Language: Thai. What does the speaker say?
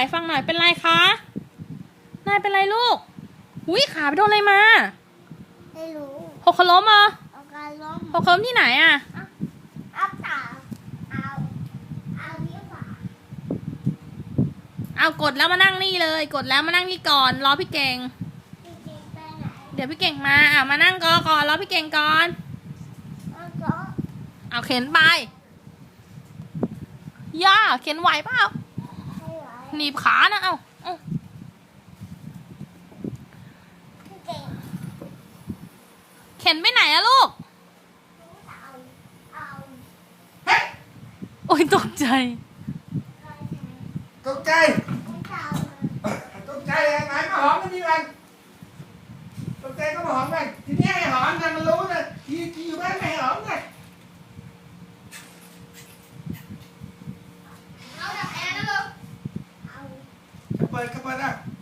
ก่ฟังหน่อยเป็นไรคะ นายเป็นไรลูก อุ้ยขาไปโดนอะไรมา ไม่รู้หกขล้มเหรอเอาการล้มหกขล้มที่ไหนอะเอาตาเอาเอานิ้วขวาเอากดแล้วมานั่งนี่เลย กดแล้วมานั่งนี่ก่อน รอพี่เก่งจริงๆไปไหนเดี๋ยวพี่เก่งมาอะมานั่งกอก่อนรอพี่เก่งก่อน เอาก็เอาเข็นไป ย่าเข็นไหวเปล่าใหนีบขานะเอาเอาเข็นไปไหนอะลูกเอาเอาโอ้ยตกใจ ตกใจตกใจยังไงมาหอมกันดีกันตกใจก็มาหอมกันทีนี้ให้หอมกันมันรู้เลยทีทีอยู่บ้านไม่ให้หอมกัน เ